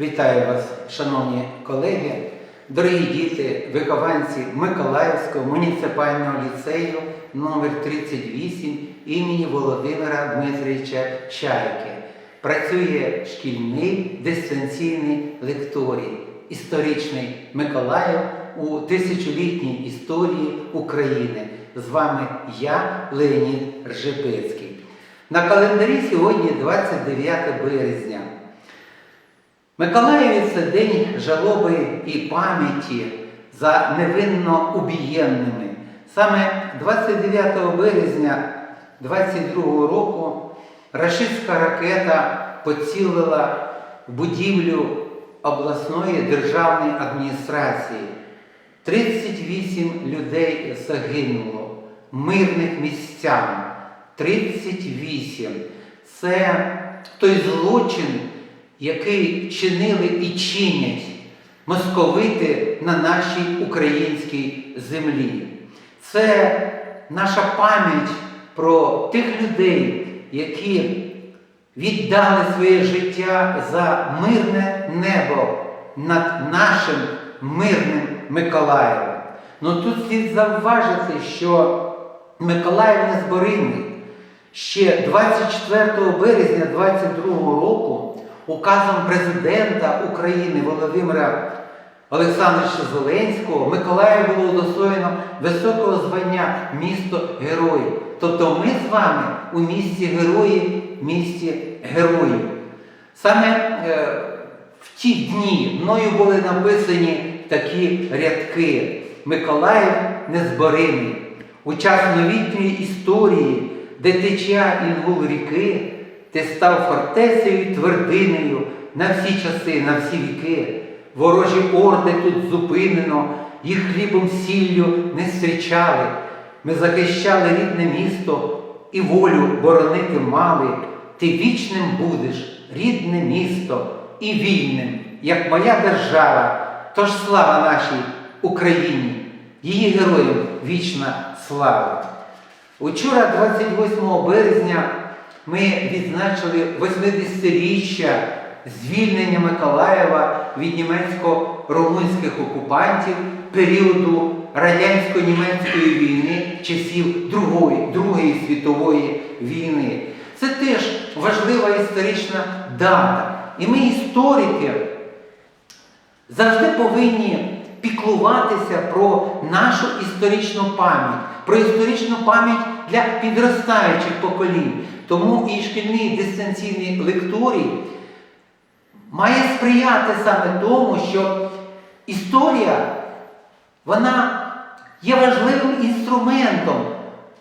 Вітаю вас, шановні колеги, дорогі діти, вихованці Миколаївського муніципального ліцею номер 38 імені Володимира Дмитровича Чайки. Працює шкільний дистанційний лекторій, історичний Миколаїв у тисячолітній історії України. З вами я, Леонід Ржепецький. На календарі сьогодні 29 березня. Миколаєві це день жалоби і пам'яті за невинно убієнними. Саме 29 березня 22 року рашистська ракета поцілила будівлю обласної державної адміністрації. 38 людей загинуло, мирних містян. 38. Це той злочин, який чинили і чинять московити на нашій українській землі. Це наша пам'ять про тих людей, які віддали своє життя за мирне небо над нашим мирним Миколаєвом. Ну тут слід завважити, що Миколаїв незборимий. Ще 24 березня 22 року указом президента України Володимира Олександровича Зеленського Миколаїв було удостоєно високого звання місто героїв. Тобто ми з вами у місті герої, місті героїв. Саме е, в ті дні мною були написані такі рядки. Миколаїв незборимий. У час новітньої історії, де теча інгул ріки, ти став фортецею й твердинею на всі часи, на всі віки. Ворожі орди тут зупинено, їх хлібом сіллю не зустрічали. Ми захищали рідне місто і волю боронити мали. Ти вічним будеш, рідне місто, і вільним, як моя держава. Тож слава нашій Україні, її героям вічна слава. Учора, 28 березня, ми відзначили 80-річчя звільнення Миколаєва від німецько-румунських окупантів періоду радянсько-німецької війни часів Другої, Другої світової війни. Це теж важлива історична дата. І ми, історики, завжди повинні піклуватися про нашу історичну пам'ять, про історичну пам'ять для підростаючих поколінь. Тому і шкільний дистанційний лекторій має сприяти саме тому, що історія вона є важливим інструментом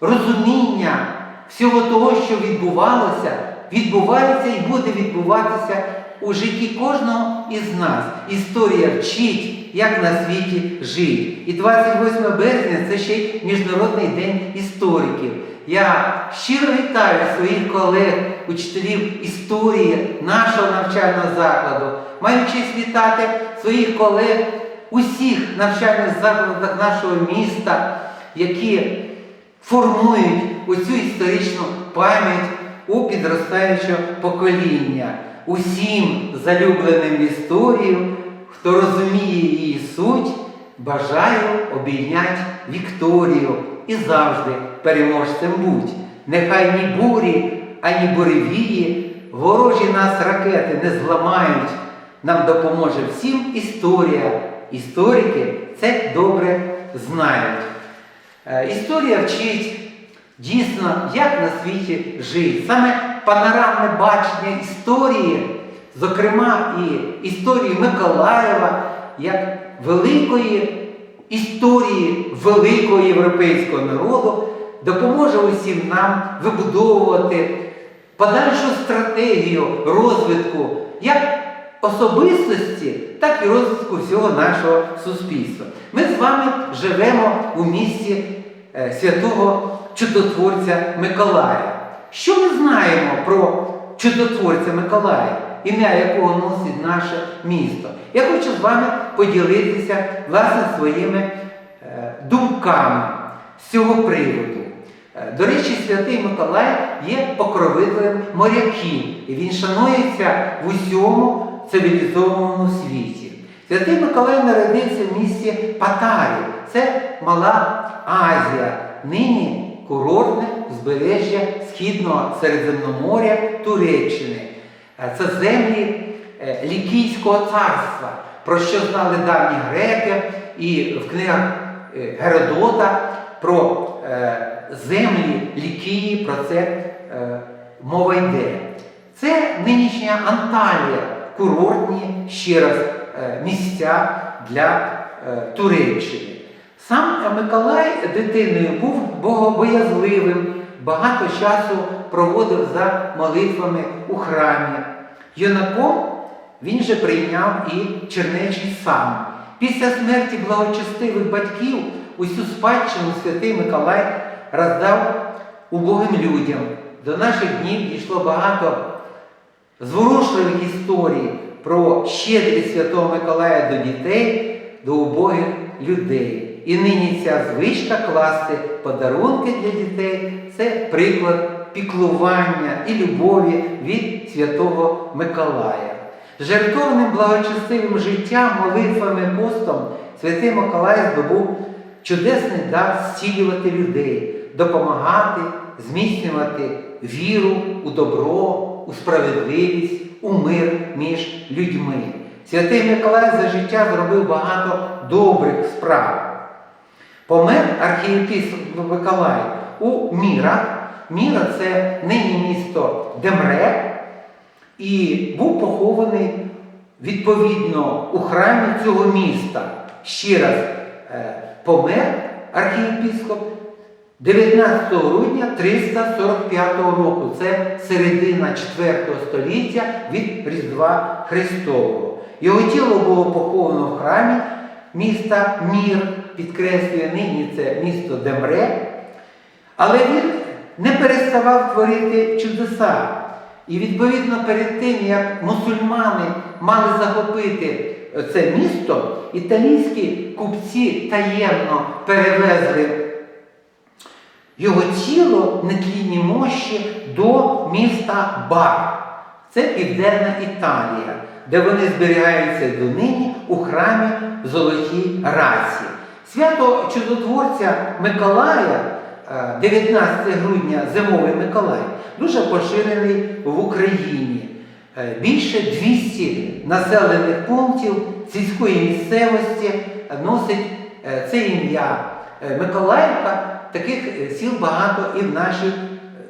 розуміння всього того, що відбувалося, відбувається і буде відбуватися у житті кожного із нас. Історія вчить, як на світі жити. І 28 березня це ще й Міжнародний день істориків. Я щиро вітаю своїх колег, учителів історії нашого навчального закладу. Маю честь вітати своїх колег усіх навчальних закладах нашого міста, які формують оцю історичну пам'ять у підростаючого покоління. Усім залюбленим в історію, хто розуміє її суть, бажаю обійняти Вікторію і завжди переможцем будь. Нехай ні бурі, ані буревії, ворожі нас ракети не зламають. Нам допоможе всім історія. Історики це добре знають. Е, Історія вчить дійсно, як на світі жити. Саме панорамне бачення історії, зокрема і історії Миколаєва, як великої історії великого європейського народу, допоможе усім нам вибудовувати подальшу стратегію розвитку як особистості, так і розвитку всього нашого суспільства. Ми з вами живемо у місті е, святого чудотворця Миколая. Що ми знаємо про чудотворця Миколая, ім'я якого носить наше місто? Я хочу з вами поділитися власне своїми е, думками з цього приводу. Е, До речі, святий Миколай є покровителем моряків, і він шанується в усьому цивілізованому світі. Святий Миколай народився в місті Патарі. Це Мала Азія, нині курортне узбережжя Східного Середземноморя Туреччини. Е, Це землі Лікійського царства, про що знали давні греки і в книгах е, Геродота про е, землі Лікії, про це е, мова йде. Це нинішня Анталія, курортні ще раз е, місця для е, Туреччини. Сам Миколай дитиною був богобоязливим, багато часу проводив за молитвами у храмі. Юнаком він же прийняв і чернечий сан. Після смерті благочестивих батьків усю спадщину святий Миколай роздав убогим людям. До наших днів дійшло багато зворушливих історій про щедрість Святого Миколая до дітей, до убогих людей. І нині ця звичка класти подарунки для дітей це приклад піклування і любові від Святого Миколая. Жертовним благочестивим життям, молитвами, постом Святий Миколай здобув чудесний дар зцілювати людей, допомагати, зміцнювати віру у добро, у справедливість, у мир між людьми. Святий Миколай за життя зробив багато добрих справ. Помер архієпископ Миколай у Мірах. Міра це нині місто Демре, і був похований відповідно у храмі цього міста. Ще раз е, помер архієпископ 19 грудня 345 року. Це середина 4 століття від Різдва Христового. Його тіло було поховано в храмі міста Мір, підкреслює нині це місто Демре. Але він не переставав творити чудеса. І відповідно перед тим, як мусульмани мали захопити це місто, італійські купці таємно перевезли його тіло нетлінні мощі до міста Бар. Це Південна Італія, де вони зберігаються донині у храмі Золотій Расі. Свято чудотворця Миколая, е, 19 грудня зимовий Миколай, дуже поширений в Україні. Е, Більше 200 населених пунктів сільської місцевості носить е, це ім'я Е, Миколаївка. Таких е, сіл багато і в нашій, е,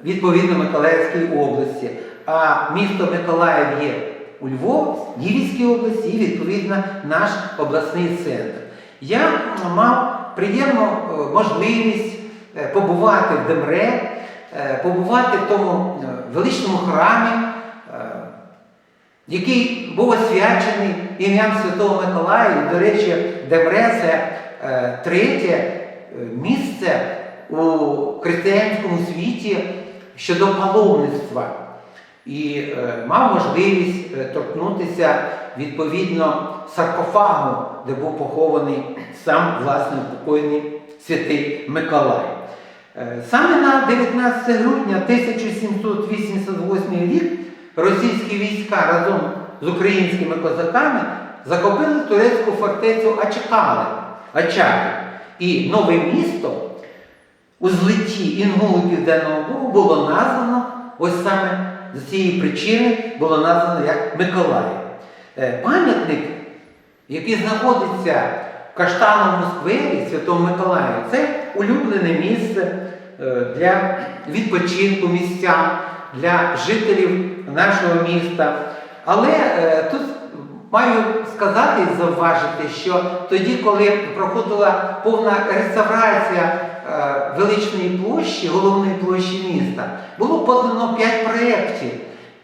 відповідно, Миколаївській області. А місто Миколаїв є у Львовській області і, відповідно, наш обласний центр. Я мав приємну е, можливість е, побувати в Демре, е, побувати в тому е, величному храмі, е, який був освячений ім'ям Святого Миколая. І, до речі, Демре це е, третє е, місце у християнському світі щодо паломництва. І е, мав можливість е, торкнутися відповідно саркофагу, де був похований сам власне покойний святий Миколай. Е, Саме на 19 грудня 1788 рік російські війська разом з українськими козаками захопили турецьку фортецю Ачакали, Ачаки. І нове місто у злитті Інгулу Південного Бугу було названо, ось саме з цієї причини було названо як Миколаїв. Е, Пам'ятник, який знаходиться в Каштановому сквері Святого Миколая, це улюблене місце е, для відпочинку містян, для жителів нашого міста. Але е, тут маю сказати і зауважити, що тоді, коли проходила повна реставрація е, величної площі, головної площі міста, було подано 5 проєктів.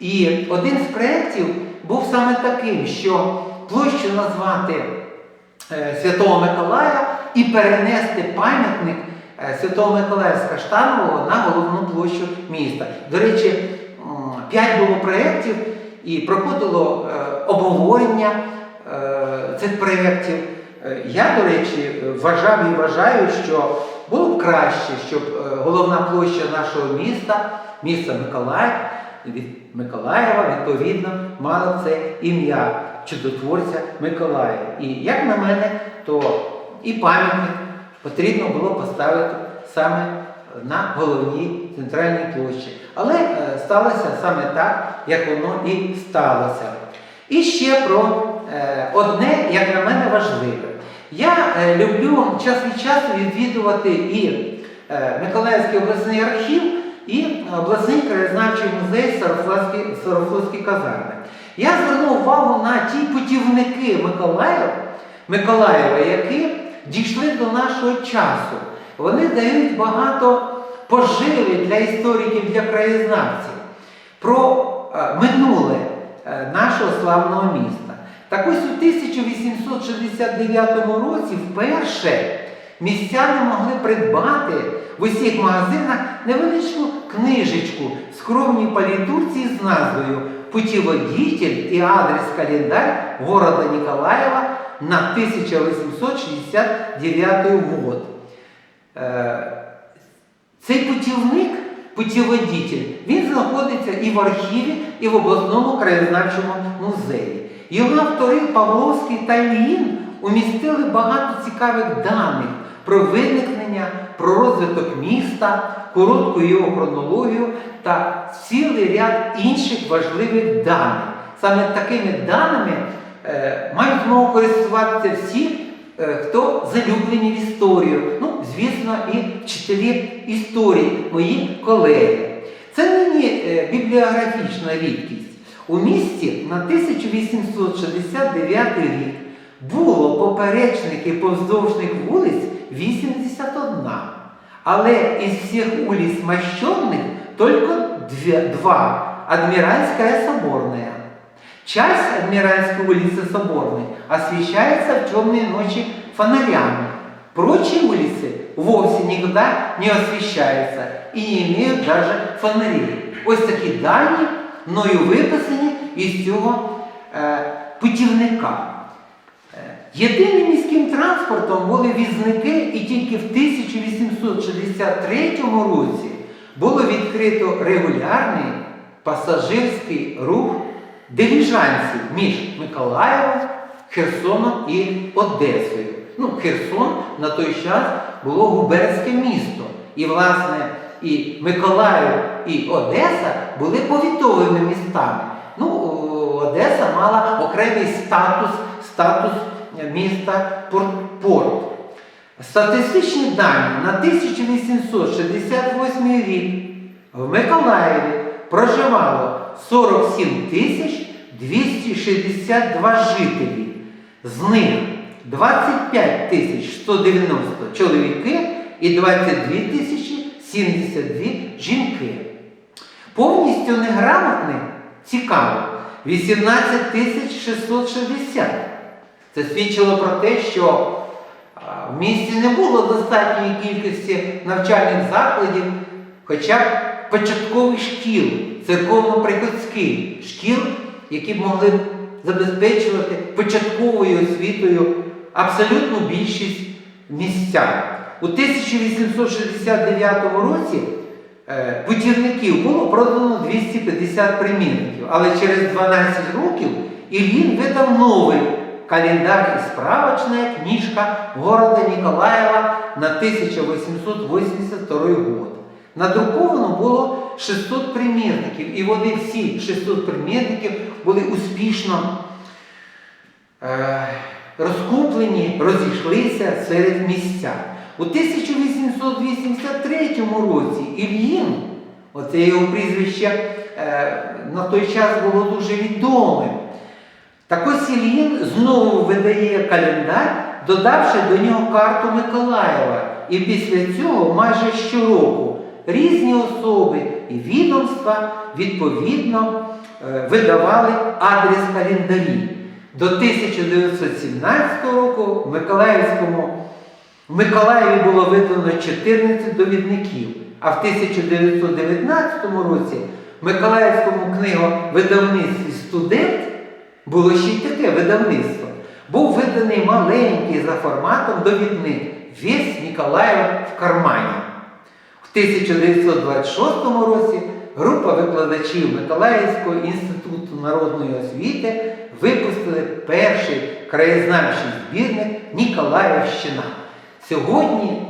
І один з проєктів був саме таким, що площу назвати Святого Миколая і перенести пам'ятник е, Святого Миколая з на головну площу міста. До речі, п'ять було проєктів і проходило е, обговорення е, цих проєктів. Я, до речі, вважав і вважаю, що було б краще, щоб головна площа нашого міста, міста Миколаїв, від Миколаєва, відповідно, мало це ім'я чудотворця Миколая. І як на мене, то і пам'ятник потрібно було поставити саме на головній центральній площі. Але е, сталося саме так, як воно і сталося. І ще про е, одне, як на мене, важливе. Я е, люблю час від часу відвідувати і Миколаївський обласний архів, і обласний краєзнавчий музей Сарафловської казарми. Я звернув увагу на ті путівники Миколаєва, Миколаєва, які дійшли до нашого часу. Вони дають багато поживи для істориків, для краєзнавців про е, минуле е, нашого славного міста. Так ось у 1869 році вперше містяни могли придбати в усіх магазинах невеличку книжечку скромній палітурці з назвою Путіводитель і адрес календарь города Ніколаєва на 1869 год. Е, Цей путівник, путіводитель, він знаходиться і в архіві, і в обласному краєзнавчому музеї. Його автори Павловський та Ільїн умістили багато цікавих даних про виникнення, про розвиток міста, коротку його хронологію та цілий ряд інших важливих даних. Саме такими даними мають змогу користуватися всі, е, хто залюблені в історію. Ну, звісно, і вчителі історії, мої колеги. Це нині е, бібліографічна рідкість. У місті на 1869 рік було поперечників повздовжних вулиць 81. Але із всіх улиц мощенных только два. Адмиральская и Соборная. Часть Адмиральской улицы Соборной освещается в темные ночи фонарями. Прочие улицы вовсе никогда не освещаются и не имеют даже фонарей. Ось такі дані мною виписані із цього е, путівника. Е, Єдиним міським транспортом були візники, і тільки в 1863 році було відкрито регулярний пасажирський рух диліжансів між Миколаєвом, Херсоном і Одесою. Ну, Херсон на той час було губернське місто. І, власне, і Миколаїв, і Одеса були повітовими містами. Ну, Одеса мала окремий статус, статус міста порт. Статистичні дані на 1868 рік в Миколаєві проживало 47 тисяч 262 жителі. З них 25 тисяч 190 чоловіки і 22 тисячі 72 жінки. Повністю неграмотних цікаво 18 тисяч 660. Це свідчило про те, що в місті не було достатньої кількості навчальних закладів, хоча б початкових шкіл, церковно-приходських шкіл, які б могли б забезпечувати початковою освітою абсолютну більшість місця. У 1869 році е, путівників було продано 250 примірників, але через 12 років Ільїн видав новий календар і справочна книжка города Ніколаєва на 1882 год. Надруковано було 600 примірників, і вони всі 600 примірників були успішно е, розкуплені, розійшлися серед місця. У 1883 році Ільїн, оце його прізвище е, на той час було дуже відомим. Так ось Ільїн знову видає календар, додавши до нього карту Миколаєва. І після цього майже щороку різні особи і відомства відповідно е, видавали адрес календарі. До 1917 року в Миколаївському в Миколаєві було видано 14 довідників, а в 1919 році в Миколаївському книговидавництві студент було ще й таке видавництво. Був виданий маленький за форматом довідник Весь Ніколаєв в кармані. В 1926 році група викладачів Миколаївського інституту народної освіти випустили перший краєзнавчий збірник Ніколаївщина. Сьогодні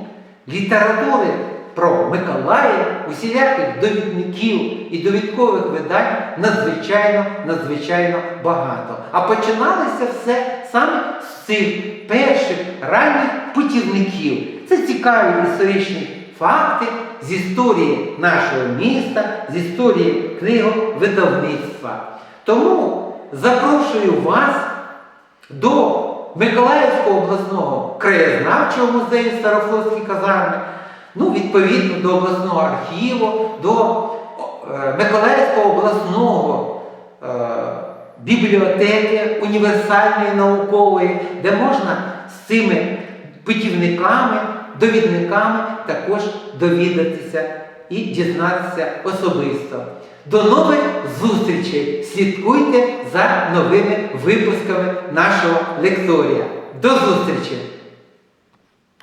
літератури про Миколаїв, усіляких довідників і довідкових видань надзвичайно, надзвичайно багато. А починалося все саме з цих перших ранніх путівників. Це цікаві історичні факти з історії нашого міста, з історії книговидавництва. Тому запрошую вас до Миколаївського обласного краєзнавчого музею Старофлотські казарми, ну, відповідно до обласного архіву, до е, Миколаївського обласного е, бібліотеки універсальної наукової, де можна з цими путівниками, довідниками також довідатися і дізнатися особисто. До нових зустрічей! Слідкуйте за новими випусками нашого лекторія. До зустрічі!